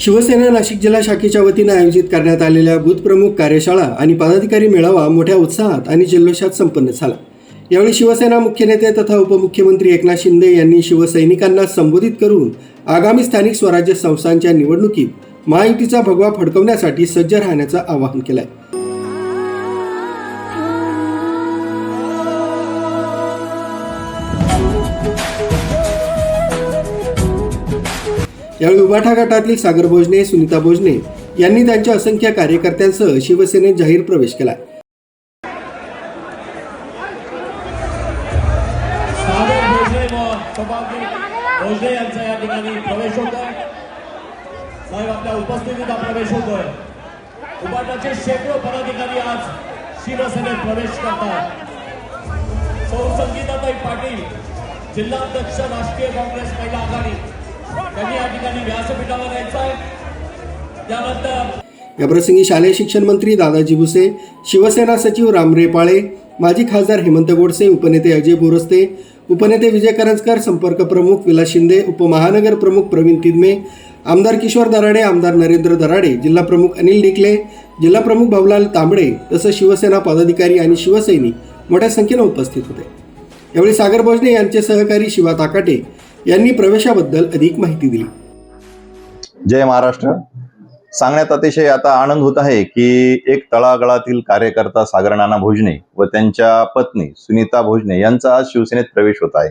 शिवसेना नाशिक जिल्हा शाखेच्या वतीनं आयोजित करण्यात आलेल्या बूथप्रमुख कार्यशाळा आणि पदाधिकारी मेळावा मोठ्या उत्साहात आणि जल्लोषात संपन्न झाला. यावेळी शिवसेना मुख्य नेते तथा उपमुख्यमंत्री एकनाथ शिंदे यांनी शिवसैनिकांना संबोधित करून आगामी स्थानिक स्वराज्य संस्थांच्या निवडणुकीत महायुतीचा भगवा फडकवण्यासाठी सज्ज राहण्याचं आवाहन केलंय. यावेळी उभाठा गटातील सागर भोजने सुनीता भोजने. यांनी त्यांच्या असंख्य कार्यकर्त्यांसह शिवसेनेत जाहीर प्रवेश केला. सागर यांचा या ठिकाणी प्रवेश होतोय. साहेब आपल्या उपस्थितीत प्रवेश होतोय. शेकडो पदाधिकारी आज शिवसेनेत प्रवेश करतात. सौ संगीताताई पाटील जिल्हाध्यक्ष राष्ट्रीय काँग्रेस महिला आघाडी. त्यांनी या ठिकाणी आहे. त्यानंतर याप्रसंगी शालेय शिक्षण मंत्री दादाजी भुसे शिवसेना सचिव राम रेपाळे माजी खासदार हेमंत गोडसे उपनेते अजय बोरस्ते उपनेते विजय करंजकर संपर्क प्रमुख विलास शिंदे उपमहानगर प्रमुख प्रवीण तिदमे आमदार किशोर दराडे आमदार नरेंद्र दराडे जिल्हा प्रमुख अनिल डिकले जिल्हा प्रमुख भाऊलाल तांबडे तसंच शिवसेना पदाधिकारी आणि शिवसैनिक मोठ्या संख्येनं उपस्थित होते. यावेळी सागर भोजने यांचे सहकारी शिवा ताकाटे यांनी प्रवेशाबद्दल अधिक माहिती दिली. जय महाराष्ट्र. सांगण्यात अतिशय आता आनंद होत आहे की एक तळागळातील कार्यकर्ता सागर नाना भोजने व त्यांच्या पत्नी सुनीता भोजने यांचा आज शिवसेनेत प्रवेश होत आहे.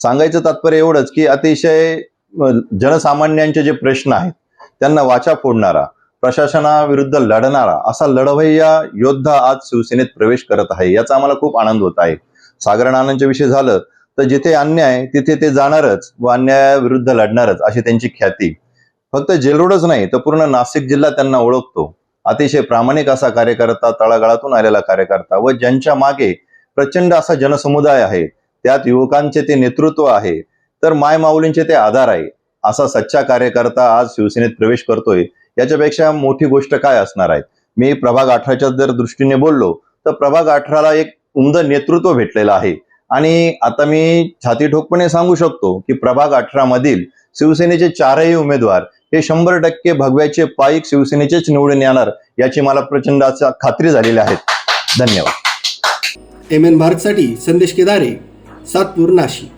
सांगायचं तात्पर्य एवढंच की अतिशय जनसामान्यांचे जे प्रश्न आहेत त्यांना वाचा फोडणारा प्रशासनाविरुद्ध लढणारा असा लढवय्या योद्धा आज शिवसेनेत प्रवेश करत आहे याचा आम्हाला खूप आनंद होत आहे. सागर नानांच्या विषयी झालं तर जिथे अन्याय तिथे ते जाणारच व अन्यायाविरुद्ध लढणारच अशी त्यांची ख्याती. फक्त जेलरोडच नाही तर पूर्ण नाशिक जिल्हा त्यांना ओळखतो. अतिशय प्रामाणिक असा कार्यकर्ता तळागाळातून आलेला कार्यकर्ता व ज्यांच्या मागे प्रचंड असा जनसमुदाय आहे त्यात युवकांचे ते नेतृत्व आहे तर माय माऊलींचे ते आधार आहे. असा सच्चा कार्यकर्ता आज शिवसेनेत प्रवेश करतोय याच्यापेक्षा मोठी गोष्ट काय असणार आहे? मी प्रभाग अठराच्या जर दृष्टीने बोललो तर प्रभाग अठराला एक उमद नेतृत्व भेटलेलं आहे. आणि आता मी छाती ठोकपणे सांगू शकतो की प्रभाग अठरा मधील शिवसेनेचे चारही उमेदवार हे शंभर टक्के भगव्याचे पाईक शिवसेनेचेच निवडून येणार याची मला प्रचंड खात्री झालेली आहे. धन्यवाद. एम एन भारतसाठी संदेश केदारे सातपूर नाशिक.